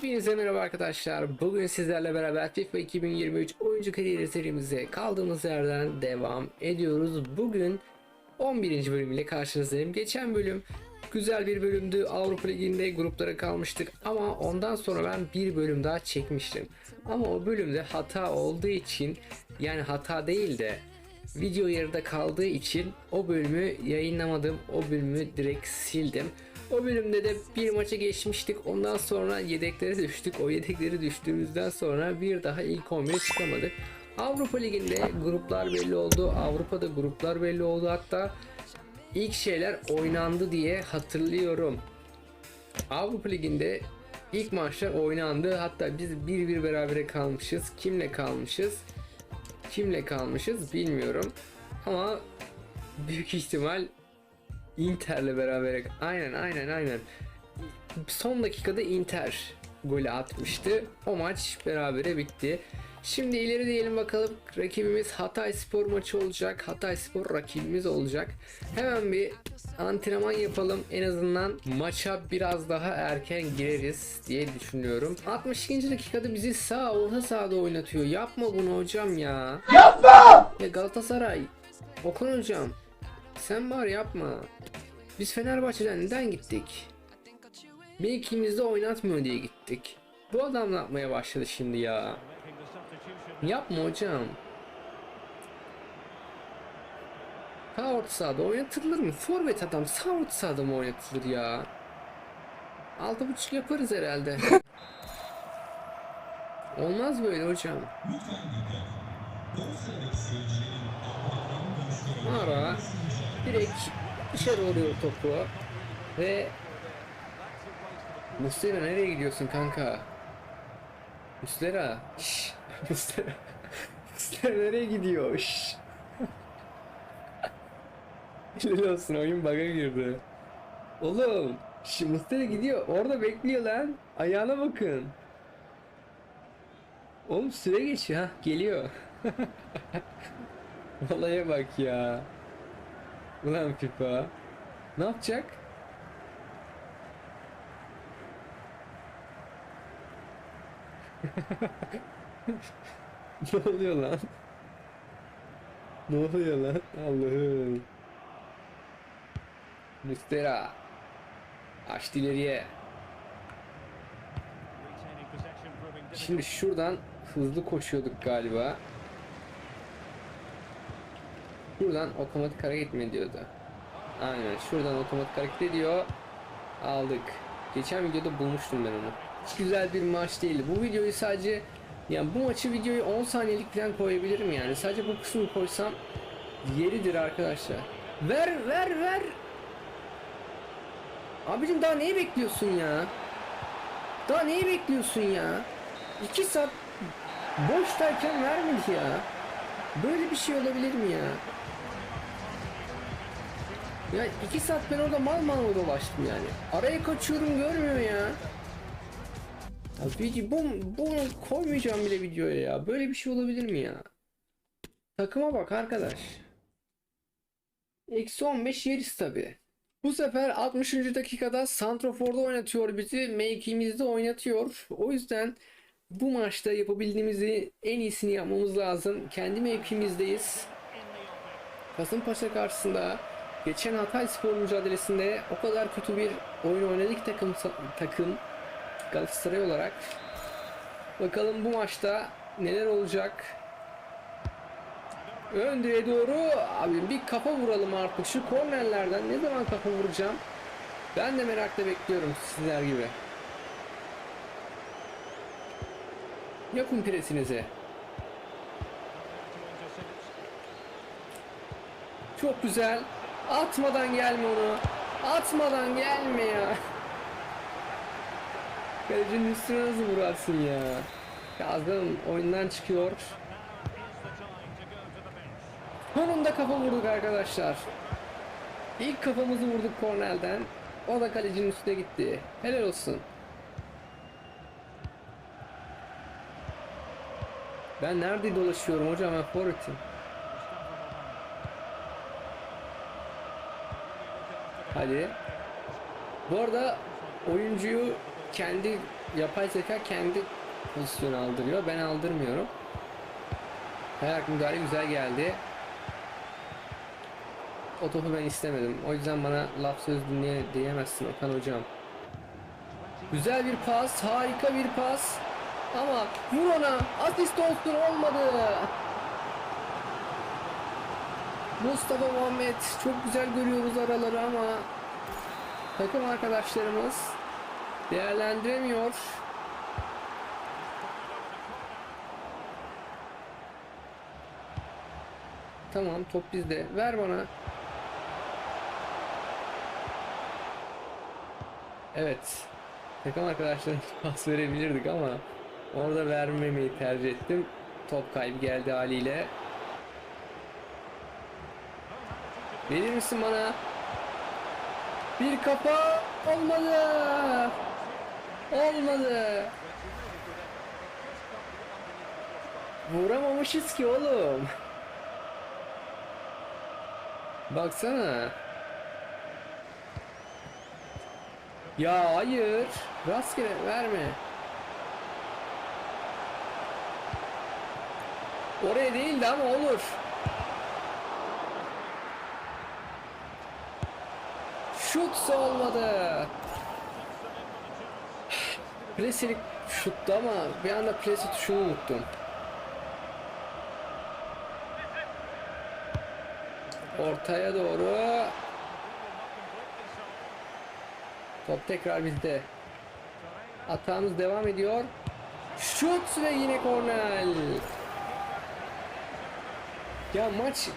Hepinize merhaba arkadaşlar. Bugün sizlerle beraber FIFA 2023 oyuncu kariyeri serimize kaldığımız yerden devam ediyoruz. Bugün 11. bölüm ile karşınızdayım. Geçen bölüm güzel bir bölümdü. Avrupa Ligi'nde gruplara kalmıştık ama ondan sonra ben bir bölüm daha çekmiştim. Ama o bölümde hata olduğu için yani hata değil de video yarıda kaldığı için o bölümü yayınlamadım. O bölümü direkt sildim. O bölümde de bir maça geçmiştik. Ondan sonra yedeklere düştük. O yedekleri düştüğümüzden sonra bir daha ilk 11'e çıkamadık. Avrupa Ligi'nde gruplar belli oldu. Avrupa'da gruplar belli oldu. Hatta ilk şeyler oynandı diye hatırlıyorum. Avrupa Ligi'nde ilk maçlar oynandı. Hatta biz 1-1 berabere kalmışız. Kimle kalmışız? Kimle kalmışız bilmiyorum. Ama büyük ihtimal Inter'le beraber aynen aynen aynen son dakikada Inter golü atmıştı. O maç berabere bitti. Şimdi ileri diyelim bakalım rakibimiz Hatay Spor maçı olacak. Hatay Spor rakibimiz olacak. Hemen bir antrenman yapalım. En azından maça biraz daha erken gireriz diye düşünüyorum. 62. dakikada bizi sağ orta sahada oynatıyor. Yapma bunu hocam ya. Yapma! Ya Galatasaray. Okan hocam. Sen var yapma. Biz Fenerbahçe'den neden gittik? Mevkimizde oynatmıyor diye gittik. Bu adam ne yapmaya başladı şimdi ya? Yapma hocam. Sağ orta sahada oynatılır mı? Forvet adam sağ orta sahada mı oynatılır ya? Altı buçuk yaparız herhalde. Olmaz böyle hocam. Ara direkt dışarı oluyor topu ve Muslera nereye gidiyorsun kanka? Muslera. Şşş. Muslera. Muslera nereye gidiyor? Şşş. Helal olsun oyun bug'a girdi. Oğlum. Şş, Muslera gidiyor. Orada bekliyor lan. Ayağına bakın. Oğlum süre geçiyor ha. Geliyor. Olaya bak ya. Ulan FIFA. Ne yapacak? ne oluyor lan? Ne oluyor lan? Allah'ım. Müstera. Açtı ileriye. Şimdi şuradan hızlı koşuyorduk galiba. Şuradan otomatik hareket mi ediyordu? Aynen şuradan otomatik hareket ediyor. Aldık. Geçen videoda bulmuştum ben onu. Hiç güzel bir maç değildi. Bu videoyu sadece yani bu maçı videoyu 10 saniyelik falan koyabilirim yani. Sadece bu kısmı koysam yeridir arkadaşlar. Ver ver ver. Abicim daha neyi bekliyorsun ya? Daha neyi bekliyorsun ya? 2 saat boştayken vermedi ya. Böyle bir şey olabilir mi ya? Ya iki saat ben orada mal mal dolaştım yani. Araya kaçıyorum görmüyor ya. Ya video, bu, bunu koymayacağım bile videoya ya. Böyle bir şey olabilir mi ya? Takıma bak arkadaş. Eksi 15 yeriz tabi. Bu sefer 60. dakikada Santrofor'da oynatıyor bizi. Mevkimizde oynatıyor. O yüzden bu maçta yapabildiğimizi en iyisini yapmamız lazım. Kendi mevkimizdeyiz. Kasımpaşa karşısında geçen Hatay Spor mücadelesinde o kadar kötü bir oyun oynadık takım takım Galatasaray olarak. Bakalım bu maçta neler olacak. Ön direğe doğru abi bir kafa vuralım artık şu kornerlerden ne zaman kafa vuracağım ben de merakla bekliyorum sizler gibi yapın presinizi çok güzel atmadan gelme onu atmadan gelme ya Kalecinin üstüne nasıl vurarsın ya Kazım oyundan çıkıyor Sonunda kafa vurduk arkadaşlar. İlk kafamızı vurduk kornerden. O da kalecinin üstüne gitti. Helal olsun. Ben nerede dolaşıyorum hocam ben forvetim. Hadi. Bu arada oyuncuyu kendi yapay zeka kendi pozisyonu aldırıyor. Ben aldırmıyorum. Ayak müdahale güzel geldi. O topu ben istemedim. O yüzden bana laf söz dinleye diyemezsin Okan hocam. Güzel bir pas, harika bir pas. Ama vur ona, asist olsun olmadı. Mustafa Muhammed çok güzel görüyoruz araları ama takım arkadaşlarımız değerlendiremiyor. Tamam top bizde. Ver bana. Evet. Takım arkadaşlarımız pas verebilirdik ama orada vermemeyi tercih ettim. Top kaybı geldi haliyle. Verir misin bana? Bir kafa olmadı. Olmadı. Vuramamışız ki oğlum. Baksana. Ya hayır. Rastgele verme. Oraya değildi ama olur. Şutsa olmadı. Presilik şuttu ama bir anda presi tuşunu unuttum. Ortaya doğru. Top tekrar bizde. Atağımız devam ediyor. Şut ve yine korner. Ya maç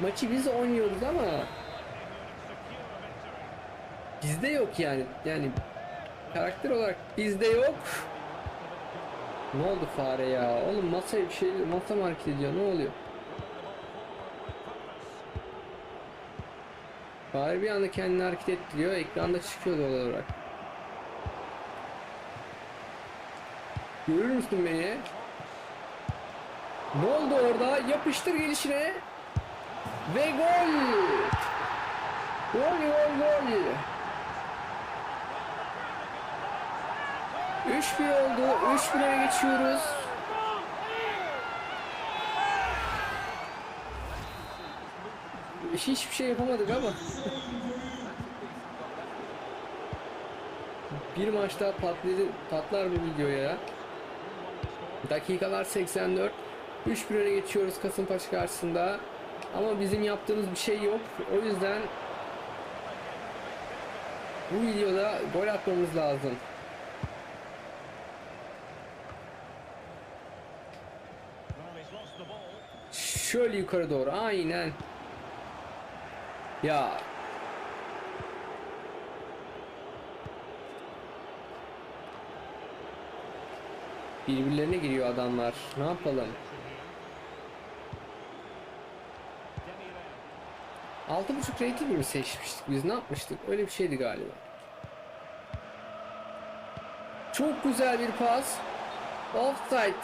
maçı biz oynuyoruz ama bizde yok yani. Yani karakter olarak bizde yok. Ne oldu fare ya? Oğlum masaya bir şey masa mı hareket ediyor? Ne oluyor? Fare bir anda kendini hareket ettiriyor. Ekranda çıkıyor doğal olarak. Görür müsün beni? Ne oldu orada? Yapıştır gelişine. Ve gol! Gol gol gol! 3-1 oldu. 3-1'e geçiyoruz. Hiçbir şey yapamadık ama. Bir maçta patladı, patlar bu video ya. Dakikalar 84. 3-1 öne geçiyoruz Kasımpaşa karşısında. Ama bizim yaptığımız bir şey yok. O yüzden bu videoda gol atmamız lazım. Şöyle yukarı doğru. Aynen. Ya. Birbirlerine giriyor adamlar. Ne yapalım? Altı buçuk rating mi seçmiştik biz? Ne yapmıştık? Öyle bir şeydi galiba. Çok güzel bir pas. Offside.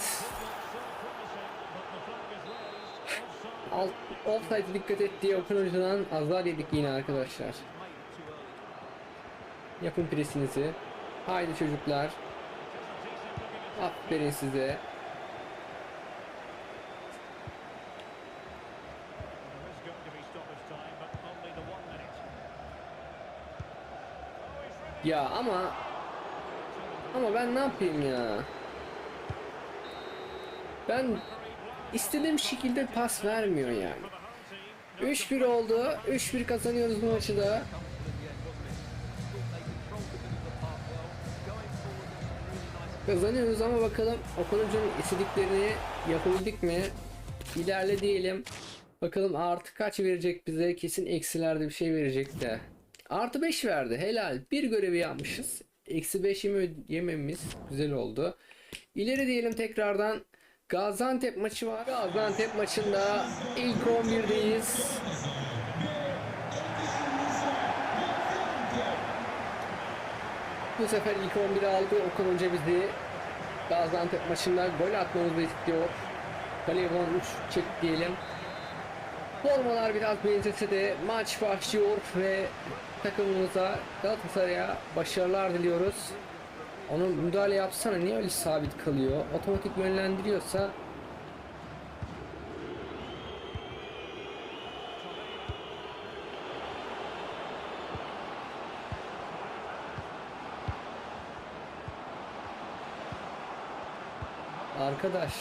Offside dikkat et diye Okan Hoca'dan azar yedik yine arkadaşlar. Yapın presinizi. Haydi çocuklar. Aferin size Ya ama ama ben ne yapayım ya? Ben istediğim şekilde pas vermiyor yani. 3-1 oldu. 3-1 kazanıyoruz bu maçı da. Kazanıyoruz ama bakalım Okan istediklerini yapabildik mi? İlerle diyelim. Bakalım artı kaç verecek bize? Kesin eksilerde bir şey verecek de. Artı 5 verdi. Helal. Bir görevi yapmışız. Eksi 5 yeme yememiz güzel oldu. İleri diyelim tekrardan. Gaziantep maçı var. Gaziantep maçında ilk 11'deyiz. Bu sefer ilk 11'i aldı. Okan Hoca bizi Gaziantep maçında gol atmamızı istiyor. Kaleye 13 çek diyelim. Formalar biraz benzese de maç başlıyor ve takımımıza Galatasaray'a başarılar diliyoruz. Onu müdahale yapsana niye öyle sabit kalıyor? Otomatik yönlendiriyorsa Arkadaş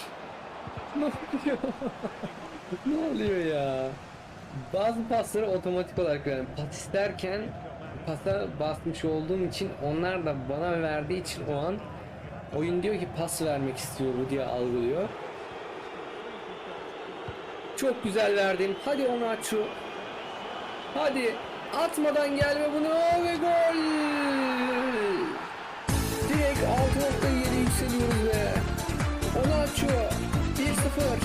ne oluyor? ne oluyor ya? Bazı pasları otomatik olarak veriyorum. Pas isterken pasa basmış olduğum için onlar da bana verdiği için o an oyun diyor ki pas vermek istiyor bu diye algılıyor. Çok güzel verdin. Hadi onu aç şu. Hadi atmadan gelme bunu ve gol. Direkt 6.7 yükseliyoruz ve onu açıyor. 1-0.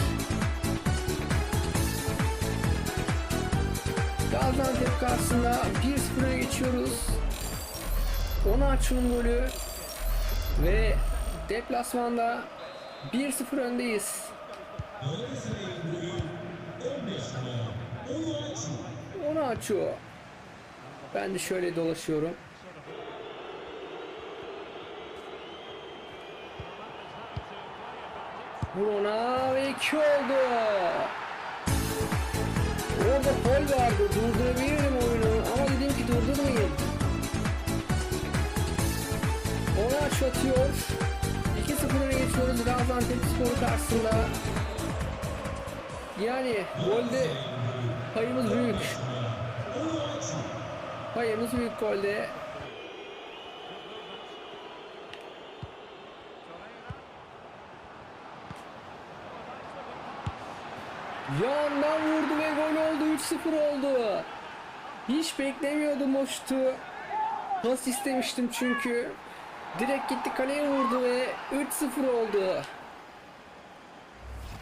Gaziantep karşısında 1-0'a geçiyoruz. Onu açın golü. Ve deplasmanda 1-0 öndeyiz. Açıyor. Ben de şöyle dolaşıyorum. Vur ona ve 2 oldu. Orada gol vardı. Durdurabilirim oyunu ama dedim ki durdurmayayım. Ona atıyor. 2-0 öne geçiyoruz Gaziantep Spor karşısında. Yani golde payımız büyük. Payımız büyük golde. Yandan vurdu ve gol oldu. 3-0 oldu. Hiç beklemiyordum o şutu. Pas istemiştim çünkü. Direkt gitti kaleye vurdu ve 3-0 oldu.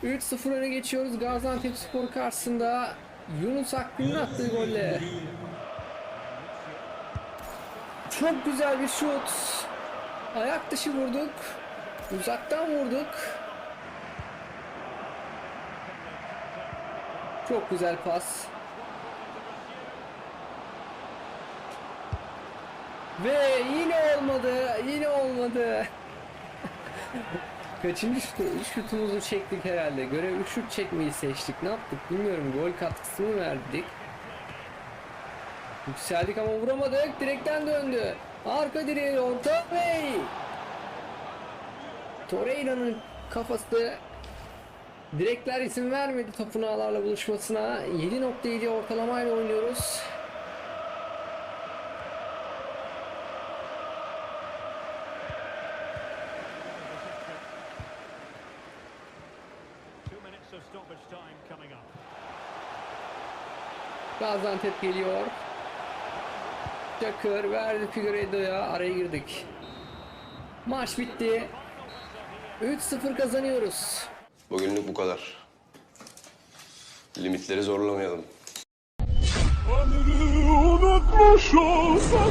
3-0 öne geçiyoruz Gaziantep Spor karşısında. Yunus Akgün'ün attığı golle. Çok güzel bir şut. Ayak dışı vurduk. Uzaktan vurduk. Çok güzel pas. Ve yine olmadı. Yine olmadı. Kaçıncı şutu? Şutumuzu çektik herhalde. Görev 3 şut çekmeyi seçtik. Ne yaptık bilmiyorum. Gol katkısı mı verdik? Yükseldik ama vuramadık. Direkten döndü. Arka direğe orta Torreira'nın kafası Direkler izin vermedi topun ağlarla buluşmasına. 7.7 ortalamayla oynuyoruz. Gaziantep geliyor. Çakır verdi Figueiredo'ya. Araya girdik. Maç bitti. 3-0 kazanıyoruz. Bugünlük bu kadar. Limitleri zorlamayalım. Unutmuş olsam